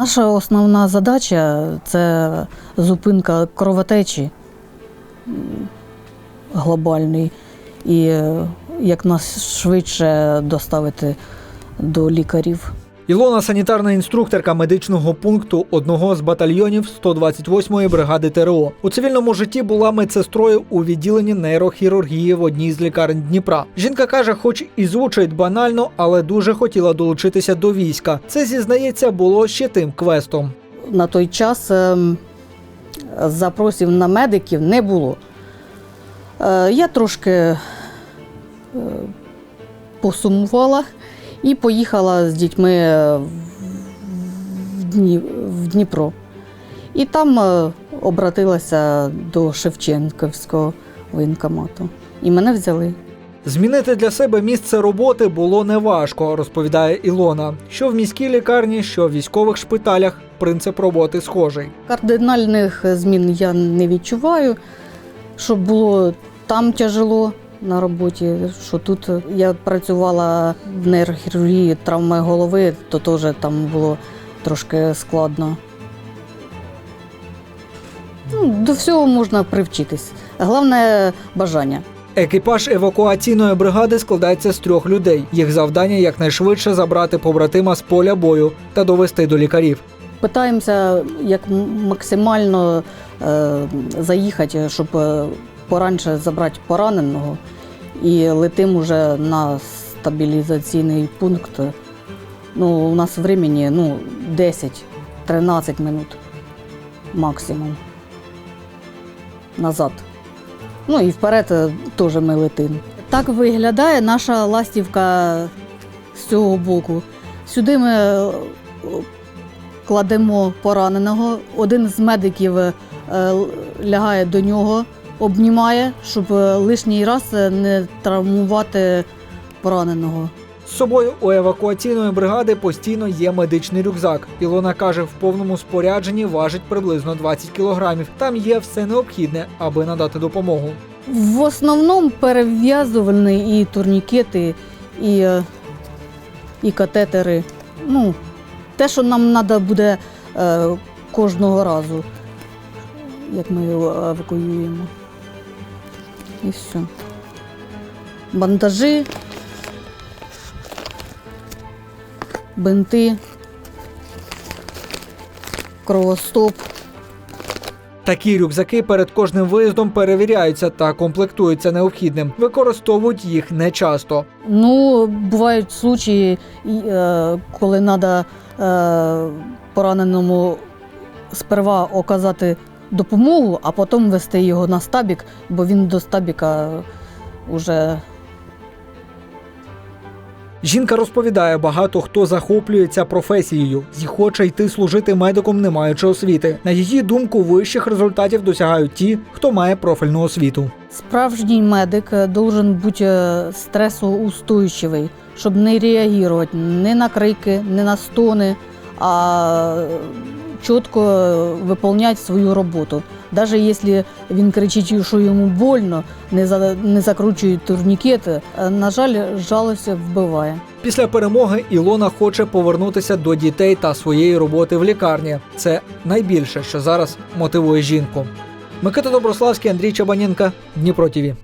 Наша основна задача це зупинка кровотечі глобальної і е, як нас швидше доставити до лікарів. Ілона санітарна інструкторка медичного пункту одного з батальйонів 128-ї бригади ТРО. У цивільному житті була медсестрою у відділенні нейрохірургії в одній з лікарень Дніпра. Жінка каже, хоч і звучить банально, але дуже хотіла долучитися до війська. Це зізнається було ще тим квестом. На той час ем, запросів на медиків не було. Е, Я трошки е, посумувала і поїхала з дітьми в Дніпро. І там е, обратилася до Шевченківського воєнкомату. І мене взяли. Змінити для себе місце роботи було неважко, розповідає Ілона. Що в міській лікарні, що в військових шпиталях принцип роботи схожий. Кардинальних змін я не відчуваю, щоб було там тяжело на роботі, що тут я працювала в нейрохірургії травми голови, то теж там було трошки складно. Ну, До всього можна привчитись. Головне бажання. Екіпаж евакуаційної бригади складається з трьох людей. Їх завдання якнайшвидше забрати побратима з поля бою та довести до лікарів. Питаємося як максимально е, заїхати, щоб е, поранше забрати пораненого і летим уже на стабілізаційний пункт. Ну, у нас времени ну, 10-13 минут максимум назад. Ну і вперед е, теж ми летимо. Так виглядає наша ластівка з цього боку. Сюди ми е, кладемо пораненого. Один з медиків е, лягає до нього, обнімає, щоб е, лишній раз е, не травмувати пораненого. З собою у евакуаційної бригади постійно є медичний рюкзак. Ілона каже, в повному спорядженні важить приблизно 20 кілограмів. Там є все необхідне, аби надати допомогу. В основному перев'язувальні і турнікети, і, е, і катетери. Ну, те, що нам треба буде е, кожного разу, як ми його евакуюємо. І все. Бандажі, бинти, кровостоп. Такі рюкзаки перед кожним виїздом перевіряються та комплектуються необхідним. Використовують їх не часто. Ну, бувають случаї, е, коли треба пораненому сперва оказати допомогу, а потім вести його на стабік, бо він до стабіка вже Жінка розповідає, багато хто захоплюється професією і хоче йти служити медиком, не маючи освіти. На її думку, вищих результатів досягають ті, хто має профільну освіту. справжній медик е, должен бути е, стресоустойчивий, щоб не реагувати ні на крики, ні на стони, а чітко виконувати свою роботу. Навіть якщо він кричить, що йому больно, не, за, не закручує турнікети, е, на жаль, жалость вбиває. Після перемоги Ілона хоче повернутися до дітей та своєї роботи в лікарні. Це найбільше, що зараз мотивує жінку. Микита Доброславський, Андрій Чабаненка, Дніпро ТІВІ.